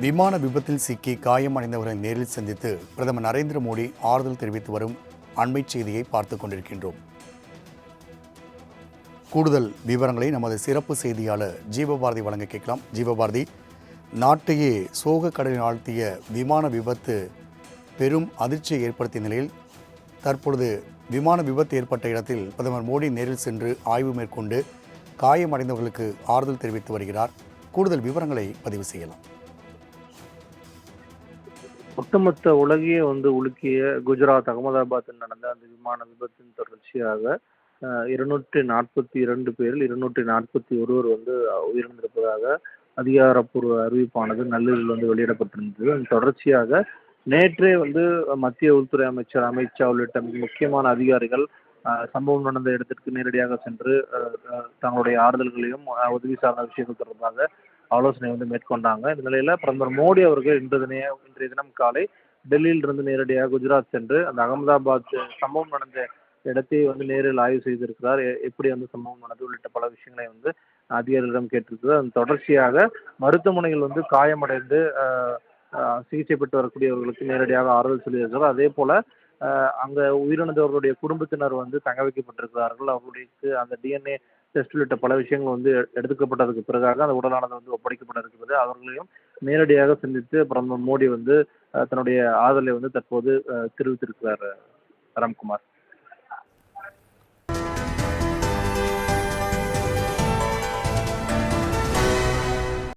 விமான விபத்தில் சிக்கி காயமடைந்தவர்களை நேரில் சந்தித்து பிரதமர் நரேந்திர மோடி ஆறுதல் தெரிவித்து வரும் அண்மைச் செய்தியை பார்த்துக் கொண்டிருக்கின்றோம். கூடுதல் விவரங்களை நமது சிறப்பு செய்தியாளர் ஜீவபாரதி வழங்க கேட்கலாம். ஜீவபாரதி நாட்டையே சோக கடலில் ஆழ்த்திய விமான விபத்து பெரும் அதிர்ச்சியை ஏற்படுத்திய நிலையில் தற்பொழுது விமான விபத்து ஏற்பட்ட இடத்தில் பிரதமர் மோடி நேரில் சென்று ஆய்வு மேற்கொண்டு காயமடைந்தவர்களுக்கு ஆறுதல் தெரிவித்து வருகிறார். கூடுதல் விவரங்களை பதிவு செய்யலாம். ஒட்டுமொத்த உலகையே வந்து உலுக்கிய குஜராத் அகமதாபாத்தில் நடந்த அந்த விமான விபத்தின் தொடர்ச்சியாக இருநூற்றி நாற்பத்தி இரண்டு பேரில் இருநூற்றி நாற்பத்தி ஒருவர் வந்து உயிரிழந்திருப்பதாக அதிகாரப்பூர்வ அறிவிப்பானது நள்ளிரவில் வந்து வெளியிடப்பட்டிருந்தது. அதன் தொடர்ச்சியாக நேற்றே வந்து மத்திய உள்துறை அமைச்சர் அமித்ஷா உள்ளிட்ட மிக முக்கியமான அதிகாரிகள் சம்பவம் நடந்த இடத்திற்கு நேரடியாக சென்று தங்களுடைய ஆறுதல்களையும் உதவி சார்ந்த விஷயங்கள் தொடர்பாக ஆலோசனை வந்து மேற்கொண்டாங்க. இந்த நிலையில பிரதமர் மோடி அவர்கள் இன்று தின இன்றைய தினம் காலை டெல்லியில் இருந்து நேரடியாக குஜராத் சென்று அந்த அகமதாபாத் சம்பவம் நடந்த இடத்தை வந்து நேரில் ஆய்வு செய்திருக்கிறார். எப்படி அந்த சம்பவம் நடந்தது உள்ளிட்ட பல விஷயங்களை வந்து அதிகாரிகளிடம் கேட்டிருக்கிறார். அதன் தொடர்ச்சியாக மருத்துவமனையில் வந்து காயமடைந்து சிகிச்சை பெற்று வரக்கூடியவர்களுக்கு நேரடியாக ஆறுதல் சொல்லியிருக்கிறார். அதே போல அங்க உயிரிழந்தவர்களுடைய குடும்பத்தினர் வந்து தங்க வைக்கப்பட்டிருக்கிறார்கள். அவர்களுக்கு அந்த டிஎன்ஏ டெஸ்ட் உள்ளிட்ட பல விஷயங்கள் வந்து எடுக்கப்பட்டதுக்கு பிறகாக அந்த உடலானது வந்து ஒப்படைக்கப்பட இருக்கிறது அவர்களையும் நேரடியாக சந்தித்து பிரதமர் மோடி வந்து தன்னுடைய ஆதரவை வந்து தற்போது தெரிவித்திருக்கிறார் ராம்குமார்